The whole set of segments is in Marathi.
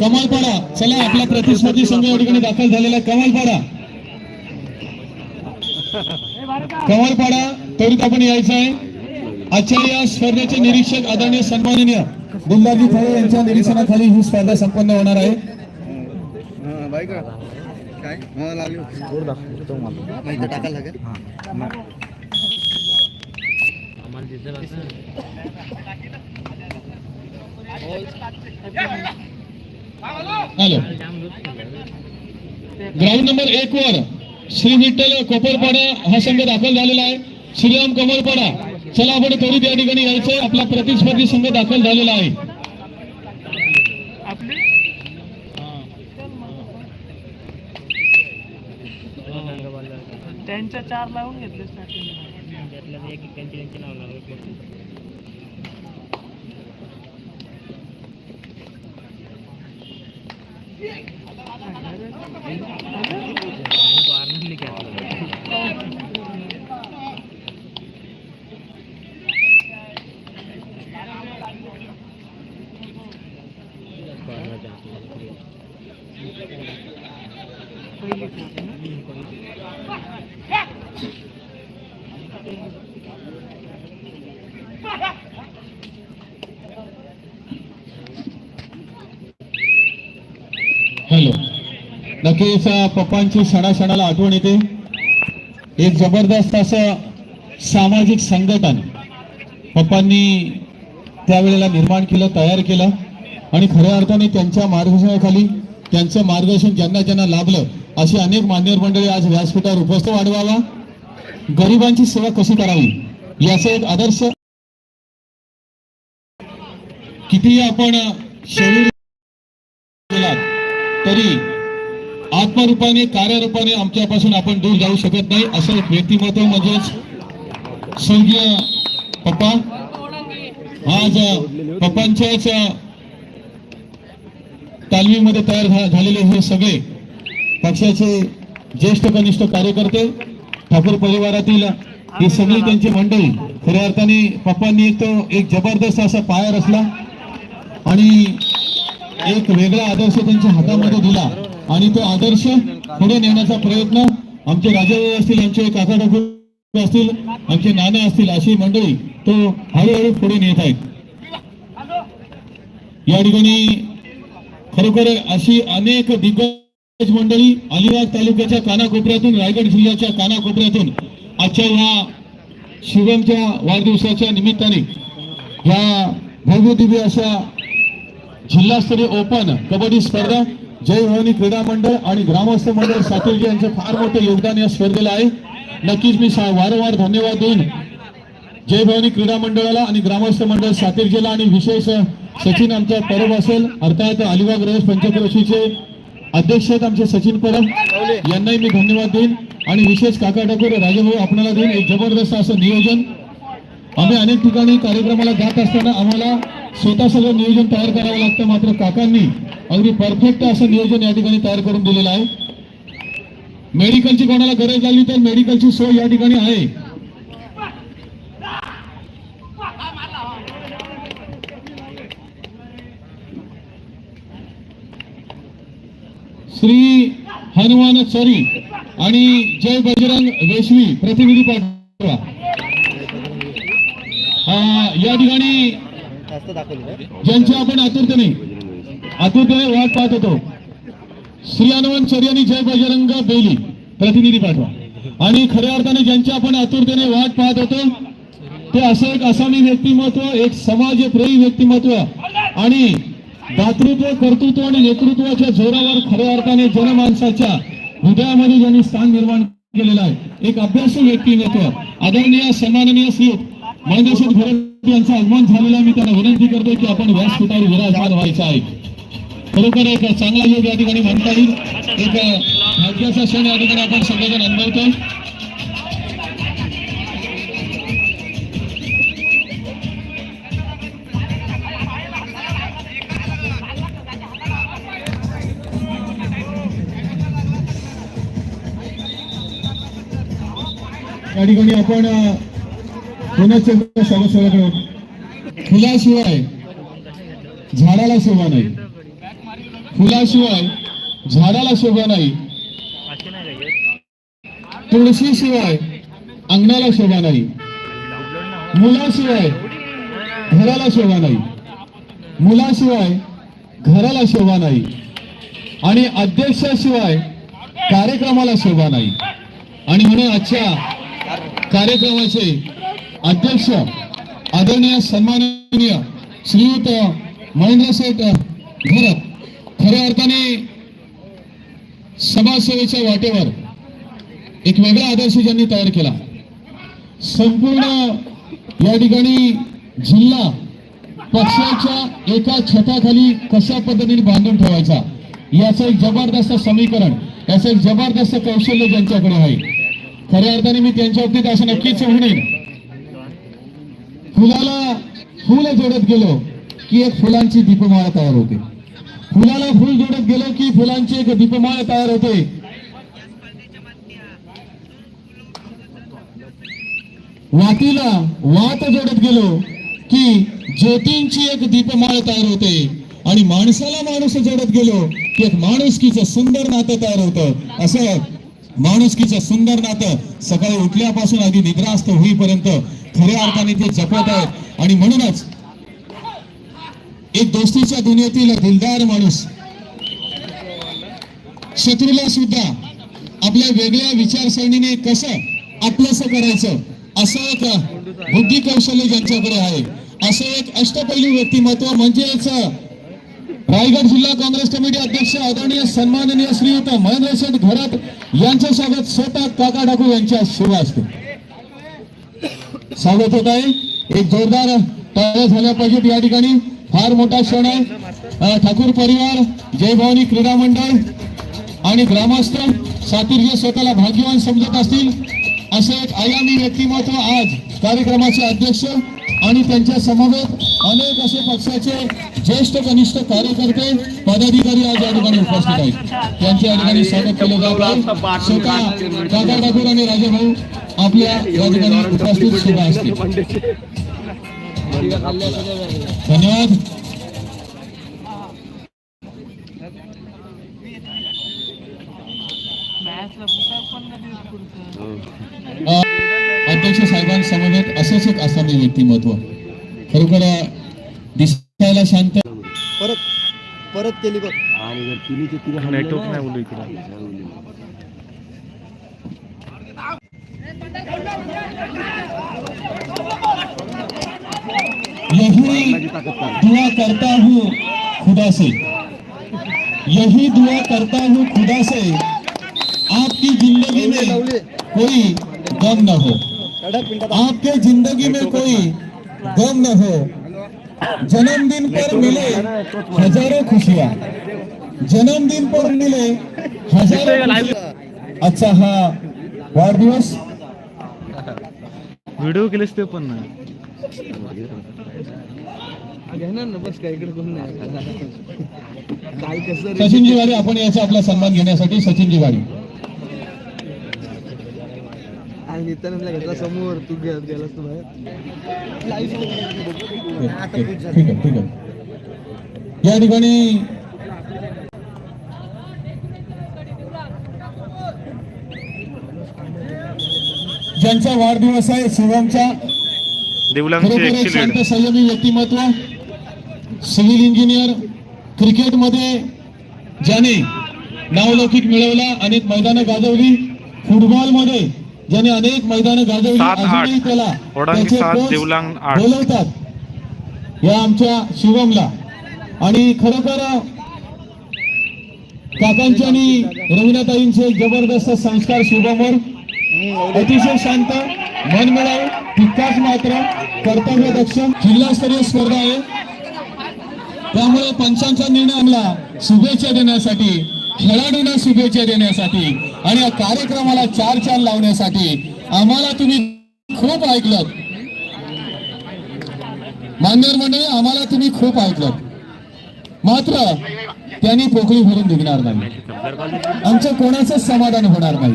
कमालपाडा चला आपला प्रतिस्पर्धी संघ या ठिकाणी दाखल झालेला आहे. कमालपाडा. कमालपाडा त्वरित आपण यायचं आहे. आजच्या या स्पर्धेचे निरीक्षक आदरणीय सन्माननीय दुल्लाजी फळे यांच्या निरीक्षणाखाली ही स्पर्धा संपन्न होणार आहे. आम्हाला हॅलो. ग्राउंड नंबर एक वर श्री विठ्ठल कोपरपाडा हा संघ दाखल झालेला आहे. श्रीराम कमलपाडा चला आपण त्वरित या ठिकाणी यायचंय. आपला प्रतिस्पर्धी संघ दाखल झालेला आहे. त्यांच्या चार लावून घेतले स्टार्टिंग हॅलो नक्कीच पप्पांची सणासणाला आठवण येते. एक जबरदस्त असं सामाजिक संघटन पप्पांनी त्यावेळेला निर्माण केलं तयार केलं. आणि खऱ्या अर्थाने त्यांच्या मार्गदर्शनाखाली त्यांचं मार्गदर्शन ज्यांना ज्यांना लाभलं अशी अनेक मान्यवर मंडळी आज व्यासपीठावर उपस्थित वाढवावा. गरिबांची सेवा कशी करावी याचा एक आदर्श कितीही आपण शरीर केलात तरी आत्मरूपाने कार्यरूपाने आमच्यापासून आपण दूर जाऊ शकत नाही असं एक व्यक्तिमत्व म्हणजेच स्वर्गीय पप्पा. आज पप्पांच्याच तालमीमध्ये तयार झालेले हे सगळे पक्षाचे ज्येष्ठ कनिष्ठ कार्यकर्ते ठाकूर परिवारातील ही सगळी त्यांची मंडळी. खऱ्या अर्थाने पप्पांनी एक तो एक जबरदस्त असा पाया रचला आणि एक वेगळा आदर्श त्यांच्या हातामध्ये दिला. आणि तो आदर्श पुढे नेण्याचा प्रयत्न आमचे राजे असतील आमचे काका ठाकूर असतील आमचे नाना असतील अशी मंडळी तो हळूहळू पुढे नेत आहेत. या ठिकाणी खरोखर अशी अनेक दिग्गज मंडळी अलिबाग तालुक्याच्या कानाकोपऱ्यातून रायगड जिल्ह्याच्या कानाकोपऱ्यातून आजच्या ह्या शिवमच्या वाढदिवसाच्या निमित्ताने ह्या भव्य दिव्य अशा जिल्हास्तरीय ओपन कबड्डी स्पर्धा जय भवानी क्रीडा मंडळ आणि ग्रामस्थ मंडळ सातेरजी यांचं फार मोठं योगदान या स्पर्धेला आहे. नक्कीच मी सा- वारंवार धन्यवाद देईन. जय भवानी क्रीडा मंडळाला आणि ग्रामस्थ मंडळ सातिर्जीला आणि विशेष सचिन आमचा परब असेल. अर्थात अलिबाग रयस पंचक्रोशीचे अध्यक्ष आहेत आमचे सचिन परब. यांनाही मी धन्यवाद देईन. आणि विशेष काका ठाकूर राजाभाऊ आपल्याला देईन. एक जबरदस्त असं नियोजन. आम्ही अनेक ठिकाणी कार्यक्रमाला जात असताना आम्हाला स्वतः सगळं नियोजन तयार करावं लागतं. मात्र काकांनी अगदी परफेक्ट असं नियोजन या ठिकाणी तयार करून दिलेलं आहे. मेडिकलची कोणाला गरज लागली तर मेडिकलची सोय या ठिकाणी आहे. श्री हनुमान सरी आणि जय बजरंग वेशवी प्रतिनिधी पाठवा. या ठिकाणी ज्यांची आपण आतुरतेने आतुरतेने वाट पाहत होतो. श्री हनुमान आणि जय बजरंग बेली. प्रतिनिधी पाठवा. आणि खऱ्या अर्थाने ज्यांची आपण आतुरतेने वाट पाहत होतो ते असं एक असामी व्यक्तिमत्व एक समाजप्रेमी व्यक्तिमत्व आणि दातृत्व कर्तृत्व आणि नेतृत्वाच्या जोरावर खऱ्या अर्थाने जनमानसाच्या हृदयामध्ये ज्यांनी स्थान निर्माण केलेलं आहे एक अभ्यासू व्यक्तिमत्व. आदरणीय सन्माननीय श्री महेंद्रसिंह घोरपडे यांचा आगमन झालेला मी त्यांना विनंती करतो की आपण व्यासपीठावर विराजमान व्हायचं आहे. खरोखर एक चांगला योग या ठिकाणी म्हणता येईल. एक भाग्याचा क्षण या ठिकाणी आपण सगळेजण अनुभवतो. या ठिकाणी आपण अ, पुनश्च एकदा सभासदाकडे फुलाशिवाय झाडाला शोभा नाही. फुलाशिवाय झाडाला शोभा नाही. तुळशीशिवाय अंगणाला शोभा नाही. मुलाशिवाय घराला शोभा नाही. मुलाशिवाय घराला शोभा नाही. आणि अध्यक्षाशिवाय कार्यक्रमाला शोभा नाही. आणि म्हणून आजच्या कार्यक्रमाचे अध्यक्ष आदरणीय सन्माननीय श्रीयुत महेंद्र शेठ घरत खऱ्या अर्थाने समाजसेवेच्या वाटेवर एक वेगळा आदर्श ज्यांनी तयार केला संपूर्ण या ठिकाणी जिल्हा पक्षाच्या एका छताखाली कशा पद्धतीने बांधून ठेवायचा याचं एक जबरदस्त समीकरण याचं एक जबरदस्त कौशल्य ज्यांच्याकडे आहे. खऱ्या अर्थाने मी त्यांच्या बाबतीत असं नक्कीच म्हणेन. फुलाला फुल जोडत गेलो की एक फुलांची दीपमाळा तयार होते. फुलाला फुल जोडत गेलो की फुलांची एक दीपमाळ तयार होते. वातीला वात जोडत गेलो की ज्योतींची एक दीपमाळ तयार होते. आणि माणसाला माणूस जोडत गेलो की एक माणुसकीचं सुंदर नातं तयार होतं. असं माणुसकीचं सुंदर नातं. सकाळी उठल्यापासून अगदी निद्रास्त होईपर्यंत खऱ्या अर्थाने ते जपत आहेत. आणि म्हणूनच एक दोस्तीच्या दुनियेतील दिलदार माणूस. शत्रूला सुद्धा आपल्या वेगळ्या विचारसरणीने कसं आपलंसं करायचं असं एक बुद्धी कौशल्य ज्यांच्याकडे आहे असं एक अष्टपैलू व्यक्तिमत्व म्हणजेच रायगड जिल्हा काँग्रेस कमिटी अध्यक्ष आदरणीय सन्माननीय श्रीयुत महेंद्र शेठ घरात यांचं स्वागत स्वतः काका ठाकूर यांच्या शुभ असते स्वागत होत आहे एक जोरदार तयार झाल्या पाहिजेत या ठिकाणी. फार मोठा क्षण आहे. ठाकूर परिवार जय भवानी क्रीडा मंडळ आणि ग्रामस्थ सातीर स्वतःला भाग्यवान समजत असतील असे एक आयामी व्यक्तिमत्व आज कार्यक्रमाचे अध्यक्ष आणि त्यांच्या समवेत अनेक असे पक्षाचे ज्येष्ठ कनिष्ठ कार्यकर्ते पदाधिकारी आज या ठिकाणी उपस्थित आहेत. त्यांच्या या ठिकाणी स्वागत केलं जात स्वतः काका ठाकूर आणि राजाभाऊ आपल्या या ठिकाणी उपस्थित सुद्धा असतील. धन्यवाद. अध्यक्ष साहेबांसमवेत असंच एक असावे व्यक्तिमत्व खरोखर दिसायला शांत परत परत केली बघ नेटवर्क नाही बोलू इकडे यही दुआ करता हूँ खुदा से। यही दुआ करता हूँ खुदा से, आपकी ज़िंदगी में कोई गम न हो। आपके ज़िंदगी में कोई गम न हो। जन्मदिन पर मिले हज़ारों खुशियाँ। जन्मदिन पर मिले हज़ारों अच्छा हाँ वाढदिवस। व्हिडिओ केलेस घेणार ना बस काय इकडे कोण नाही काय कसं सचिनजी वाडी आपण याचा आपला सन्मान घेण्यासाठी सचिनजी वाडी आणि नित्यानंदला घेतला समोर तू घे- गेलास तू बाहेर. या ठिकाणी ज्यांचा वाढदिवस आहे शिवमचा देवलांगची एकशे संयमी व्यक्तिमत्व सिव्हिल इंजिनियर क्रिकेटमध्ये ज्याने नावलौकिक मिळवला अनेक मैदानं गाजवली फुटबॉलमध्ये ज्याने अनेक मैदानं गाजवली. अजूनही त्याला. बोलवतात. या आमच्या शिवमला. आणि खरोखर काकांचे आणि रवीनाताईंचे जबरदस्त संस्कार शुभमवर अतिशय शांत. मनमिळाऊ तितकाच मात्र कर्तव्य दक्ष जिल्हास्तरीय स्पर्धा आहे. त्यामुळे पंचांचा निर्णय आम्हाला शुभेच्छा देण्यासाठी खेळाडूंना शुभेच्छा देण्यासाठी आणि या कार्यक्रमाला चार चार लावण्यासाठी आम्हाला तुम्ही खूप ऐकलं मान्यवर मंडळी आम्हाला तुम्ही खूप ऐकलं मात्र त्यांनी पोकळी भरून निघणार नाही. आमचं कोणाचं समाधान होणार नाही.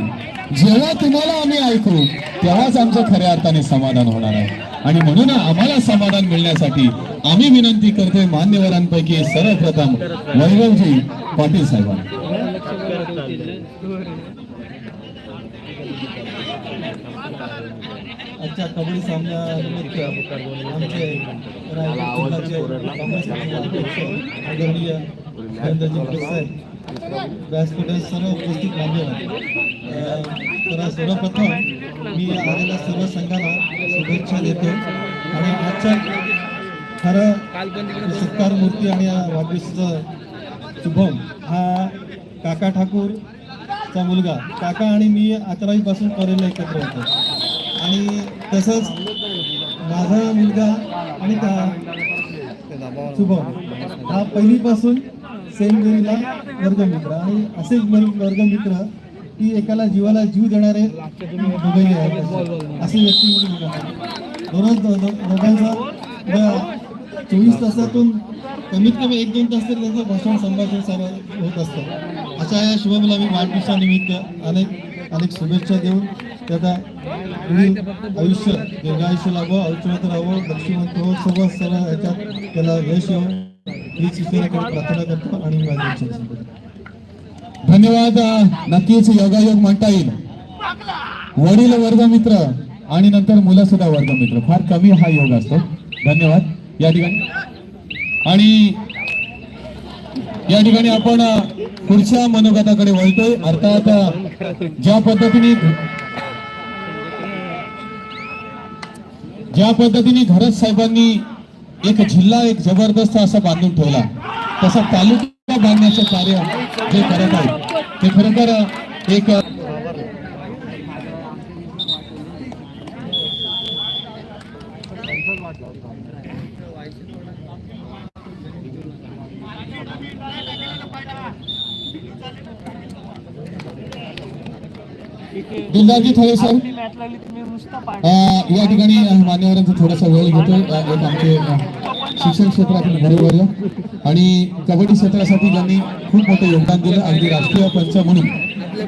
जेव्हा तुम्हाला आम्ही ऐकू तेव्हाच आमचं खऱ्या अर्थाने समाधान होणार आहे. आणि म्हणून आम्हाला समाधान मिळण्यासाठी आम्ही विनंती करतोय मान्यवरांपैकी सर्वप्रथम वैभवजी पाटील साहेबांना. आजच्या कबड्डी सामन्यानिमित्त आमचे रायगड काँग्रेस अध्यक्ष आदरणीय नरेंद्रजी व्यासपीठात सर्व उपस्थित मान्यवर. तर सर्वप्रथम मी आलेल्या सर्व संघाला शुभेच्छा देतो. आणि आजच्या खरं सत्कार मूर्ती आणि या शुभम हा काका ठाकूरचा मुलगा. काका आणि मी अकरावीपासून कॉलेजला एकत्र होतो. आणि तसंच माझा मुलगा आणि त्या शुभम हा पहिलीपासून सेम गरीला वर्गमित्र. आणि असेच वर्गमित्र की एकाला जीवाला जीव देणारे दोघंही आहेत. असे व्यक्ती म्हणून दोनच दोघांचा चोवीस तासातून कमीत कमी एक दोन तास तरी त्यांचं भाषण संभाषण सारं होत असतं. अशा या शुभमला मी वाढदिवसानिमित्त अनेक अनेक शुभेच्छा देऊन त्याचा आयुष्य दीर्घायुष्य लाभो आयुष्यवंत राहावं लक्ष्मीवंत हो सर्व सर्व ह्याच्यात त्याला यश येऊ हीच ईश्वराकडे प्रार्थना करतो आणि धन्यवाद. नक्कीच योगायोग म्हणता येईल. वडील वर्ग मित्र आणि नंतर मुलं सुद्धा वर्ग मित्र फार कमी हा योग असतो. धन्यवाद. या ठिकाणी. आणि या ठिकाणी आपण पुढच्या मनोगताकडे वळतोय. अर्थात ज्या पद्धतीने ज्या पद्धतीने घरत साहेबांनी एक जिल्हा एक जबरदस्त असा बांधून ठेवला तसं तालुका बांधण्याचं कार्य जे करत आहे ते खरोखर एक दिलदारजी थोडे सर या ठिकाणी मान्यवरांचा थोडासा वेळ घेतो. एक आमचे शिक्षण क्षेत्रातील गुरुवर्य आणि कबड्डी क्षेत्रासाठी ज्यांनी खूप मोठं योगदान दिलं अगदी राष्ट्रीय पंच म्हणून.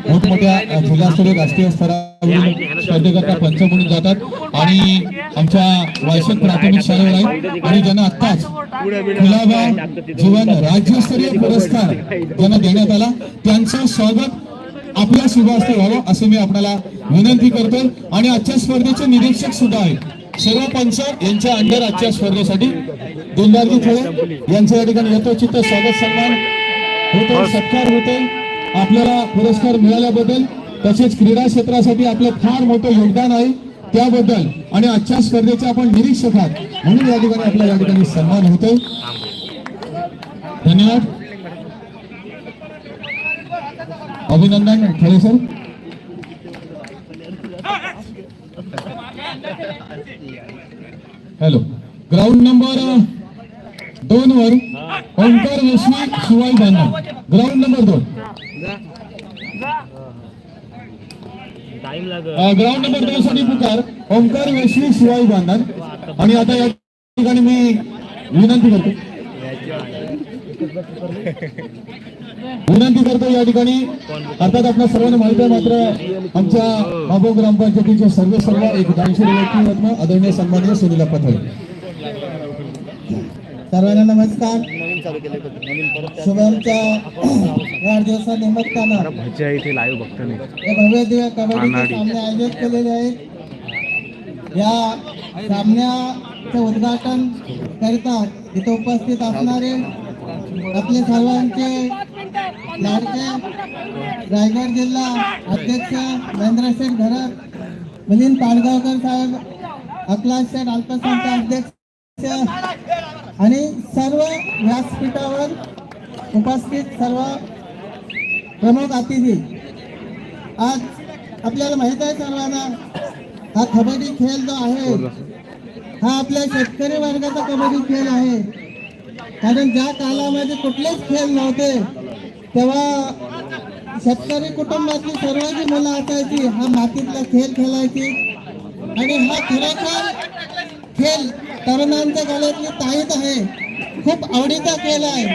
मोठमोठ्या जिल्हास्तरीय राष्ट्रीय स्तरावरील स्पर्धेकरता पंच म्हणून जातात. आणि आमच्या वायसद प्राथमिक शाळेवर आहेत आणि ज्यांना आत्ताच गुलाबा जीवन राज्यस्तरीय पुरस्कार ज्यांना देण्यात आला त्यांचं स्वागत आपल्या शुभ हस्ते व्हावं असं मी आपल्याला विनंती करतो. आणि आजच्या स्पर्धेचे निरीक्षक सुद्धा आहेत. सर्व पंच यांच्या अंडर आजच्या स्पर्धेसाठी दिलदारजी थोडे यांच्या या ठिकाणी यथोचित स्वागत सन्मान होतो सत्कार होतो आपल्याला पुरस्कार मिळाल्याबद्दल तसेच क्रीडा क्षेत्रासाठी आपलं फार मोठं योगदान आहे. त्याबद्दल आणि आजच्या स्पर्धेचे आपण निरीक्षक आहात. म्हणून या ठिकाणी आपला या ठिकाणी सन्मान होतोय. धन्यवाद. अभिनंदन खरे सर. हॅलो ग्राउंड नंबर दोन वर ओंकार वेशवी शिवाई बांधा ग्राउंड नंबर दोन. ग्राउंड नंबर दोन साठी पुकार. ओंकार वेशवी शिवाय बांधण आणि आता या ठिकाणी मी विनंती करतो. विनंती करतो या ठिकाणी. अर्थात आपल्या सर्वांना माहिती आहे मात्र आमच्या बाबो ग्रामपंचायतीचे सर्व सर्व एक दानशे व्यक्तिमत्व आदरणीय सन्माननीय सुनील पथळे. सर्वांना नमस्कार. शुभमच्या मी हे भव्य दिव्य कबड्डीचे सामने आयोजित केलेले आहेत. या सामन्याचे उद्घाटन करिता इथे उपस्थित असणारे आपले सर्वांचे लाडके रायगड जिल्हा अध्यक्ष महेंद्रशेठ घरत मिलिंद पाडगावकर साहेब अकलास शेठ अल्पसंख्याक अध्यक्ष आणि सर्व व्यासपीठावर उपस्थित सर्व प्रमुख अतिथी. आज आपल्याला माहीत आहे सर्वांना हा कबड्डी खेळ जो आहे हा आपल्या शेतकरी वर्गाचा कबड्डी खेळ आहे. कारण ज्या कालामध्ये कुठलेच खेळ नव्हते तेव्हा शेतकरी कुटुंबातली सर्व जी मुलं असायची हा मातीतला खेळ खेळायची. आणि हा खरोखर खेळ तरुणांच्या गळ्यातली ताईत आहे. खूप आवडीचा खेळ आहे.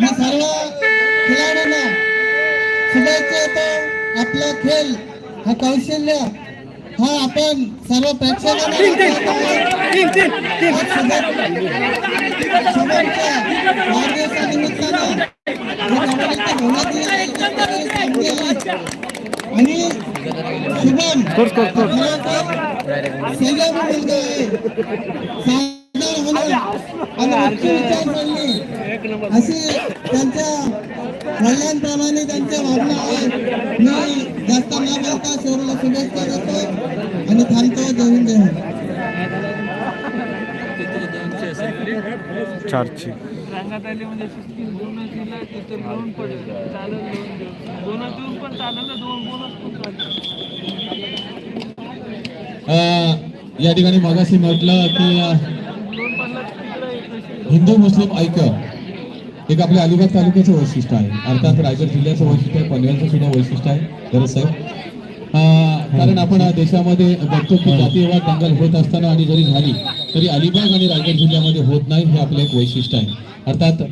मी सर्व खेळाडूंना शुभेच्छा देतो आपला खेळ हा कौशल्य हा आपण सर्व प्रेक्षकांना शुभमच्या वाढदिवसानिमित्तानं. आणि शुभम सेजा मुलगा आहे साधा त्यांच्या वडिलांप्रमाणे त्यांच्या भावना आहेत मी जास्त न बोलता शोरूला शुभेच्छा देतो आणि थांबतो जय देऊन चारची. सांगण्यात आले म्हणजे सिस्टीम बोनस दिला तिथं लोन पडेल चालेल लोन देऊ बोनस देऊन पण चालेल ना दोन बोनस पण चालेल अ, या ठिकाणी मगाशी म्हटलं की हिंदू मुस्लिम ऐक्य एक आपल्या अलिबाग तालुक्याचं वैशिष्ट्य आहे. अर्थात रायगड जिल्ह्याचं वैशिष्ट्य आहे पनवेलचं सुद्धा वैशिष्ट्य आहे. गरज साहेब? अं, कारण आपण देशामध्ये बघतो की जातीयवाद दंगल होत असताना आणि जरी झाली तरी अलिबाग आणि रायगड जिल्ह्यामध्ये होत नाही हे आपलं एक वैशिष्ट्य आहे. अर्थात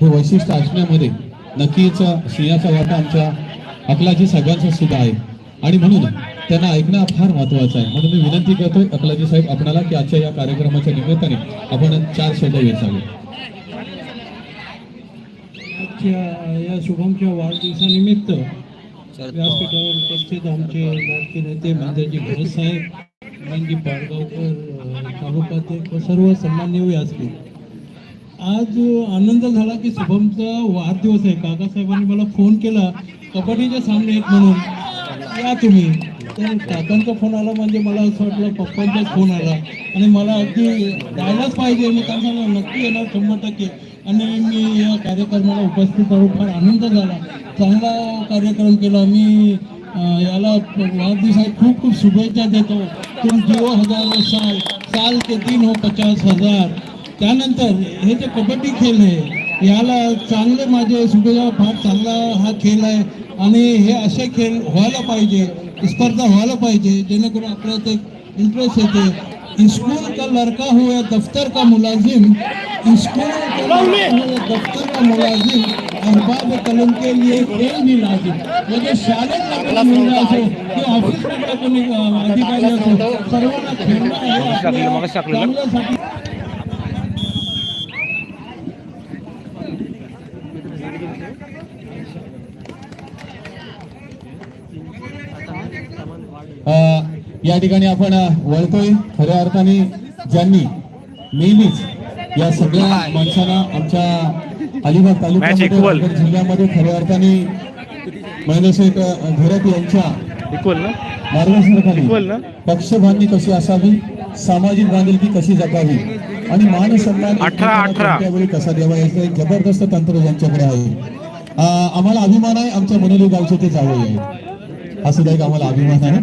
हे वैशिष्ट्य असण्यामध्ये नक्कीच सिंहाचा वाटा आमच्या अकलाजी सगळ्यांचा सुद्धा आहे. आणि म्हणून त्यांना ऐकणं फार महत्वाचं आहे. म्हणून मी विनंती करतोय अकलाजी साहेब आपणाला की आजच्या या कार्यक्रमाच्या निमित्ताने आपण चार शब्द वेचावे. आजच्या या शुभमच्या वाढदिवसानिमित्त व्यासपीठावर उपस्थित आमचे नेते मंदिरजी भरत साहेब मनजी पाडगावकर अ, सर्व सन्मान्य व्यासपीठ आज आनंद झाला की शुभमचा वाढदिवस आहे. काकासाहेबांनी मला फोन केला. कबड्डीचे सामने आहेत म्हणून. या तुम्ही. तर काकांचा फोन आला म्हणजे मला असं वाटलं पप्पांचाच फोन आला. आणि मला अगदी जायलाच पाहिजे. मी काय सांगितलं, नक्की येणार शंभर टक्के. आणि मी या कार्यक्रमाला उपस्थित राहून फार आनंद झाला. चांगला कार्यक्रम केला. मी अं, याला वाढदिवसात खूप खूप शुभेच्छा देतो तुम जिओ हजारो साल साल के दिन हो पचास हज़ार। त्यानंतर हे जे कबड्डी खेळ आहे याला चांगले माझे शुभेच्छा फार चांगला हा खेळ आहे आणि हे असे खेळ व्हायला पाहिजे स्पर्धा व्हायला पाहिजे जेणेकरून आपल्याला इंटरेस्ट येते. स्कूल का लड़का हो या दफ्तर का मुलाजिम स्कूल का लड़का हो या दफ्तर का मुलाजिम अहबाब कलम के लिए खेल भी लाजिम म्हणजे शाळेत आपला मुलगा असो की ऑफिसमधला कोणी अधिकारी असो सर्वांना खेळणं चांगल्यासाठी या ठिकाणी आपण वळतोय खऱ्या अर्थाने ज्यांनी नेहमीच या सगळ्या माणसांना आमच्या अलिबाग तालुक्यामध्ये जिल्ह्यामध्ये खऱ्या अर्थाने महेंद्र शेठ अ, घोरत यांच्या मार्गदर्शनाखाली पक्षबांधणी कशी असावी सामाजिक बांधिलकी कशी जगावी आणि मान सन्मान अठरा, अठरा. त्यावेळी कसा द्यावा याचं एक जबरदस्त तंत्र यांच्याकडे आहे. आम्हाला अभिमान आहे आमच्या मनोली गावचे ते जावई आहे. हा सुद्धा एक आम्हाला अभिमान आहे.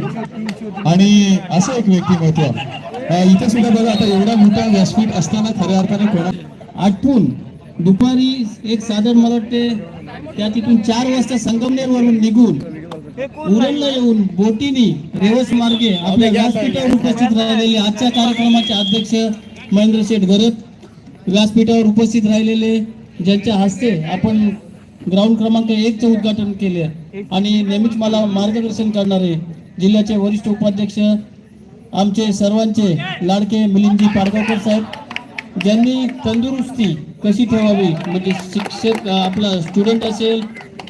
आणि असं एक व्यक्तिमत्व. अ, इथे सुद्धा बघा आता एवढा मोठा व्यासपीठ असताना खऱ्या अर्थाने कोणा आठवून दुपारी एक साधारण मला वाटते त्या तिथून चार वाजता संगमनेरवरून निघून उरणला येऊन बोटीनी रेवस मार्गे आपल्या व्यासपीठावर उपस्थित राहिलेले आजच्या कार्यक्रमाचे अध्यक्ष महेंद्र शेठ गरत व्यासपीठावर उपस्थित राहिलेले ज्यांच्या हस्ते आपण ग्राउंड क्रमांक एकचं उद्घाटन केले. आणि नेहमीच मला मार्गदर्शन करणारे जिल्ह्याचे वरिष्ठ उपाध्यक्ष आमचे सर्वांचे लाडके मिलिंदजी पाडगावकर साहेब ज्यांनी तंदुरुस्ती कशी ठेवावी? म्हणजे शिक्षक आपला स्टुडंट असेल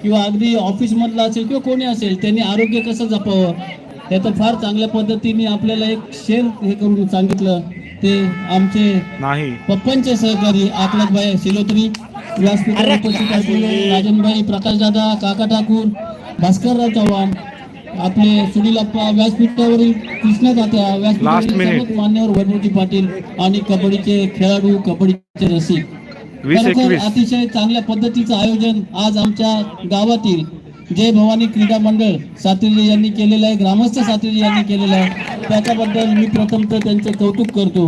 किंवा अगदी ऑफिसमधला असेल किंवा कोणी असेल त्यांनी आरोग्य कसं जपावं? त्याचं फार चांगल्या पद्धतीने आपल्याला एक शेअर हे करून सांगितलं. ते आमचे नाही. पप्पांचे सहकारी आकलतभाई सिलोत्री व्यासपीठावर उपस्थित असलेले राजनभाई प्रकाशदादा काका ठाकूर भास्करराव चव्हाण आपले सुनील अप्पा व्यासपीठावरील कृष्णा तात्या Last व्यासपीठावरील मान्यवर वैभवजी पाटील आणि कबड्डीचे खेळाडू कबड्डीचे रसिक. खरोखर अतिशय चांगल्या पद्धतीचं आयोजन आज आमच्या गावातील जय भवानी क्रीडा मंडळ सातिर्जे यांनी केलेलं आहे ग्रामस्थ सातिर्जे यांनी केलेलं आहे. त्याच्याबद्दल मी प्रथम तर त्यांचे कौतुक करतो.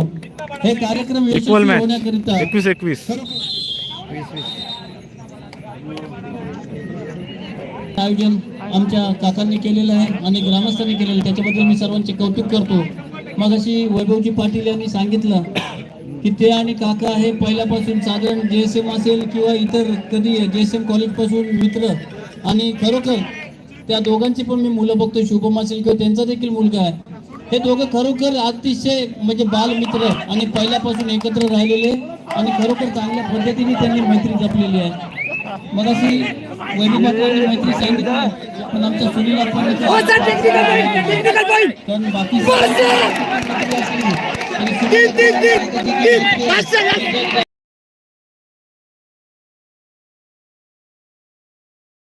हे कार्यक्रम यशस्वी होण्याकरिता एकवीस एकवीस. आयोजन आमच्या काकांनी केलेलं आहे आणि ग्रामस्थांनी केलेलं आहे. त्याच्याबद्दल मी सर्वांचे कौतुक करतो. मग अशी वैभवजी पाटील यांनी सांगितलं की ते आणि काका हे पहिल्यापासून साधारण जे एस एम असेल किंवा इतर कधी जे एस एम मित्र आणि खरोखर त्या दोघांची पण मी मुलं बघतो शुभम असेल किंवा त्यांचा देखील मुलगा आहे. हे दोघं खरोखर अतिशय म्हणजे बालमित्र आणि पहिल्यापासून एकत्र राहिलेले आणि खरोखर चांगल्या पद्धतीने त्यांनी मैत्री जपलेली आहे. मग अशी वैभवांनी मैत्री सांगितली पण आमच्या सुनील आपण बाकी ¡Tin, tin, tin! ¡Tin!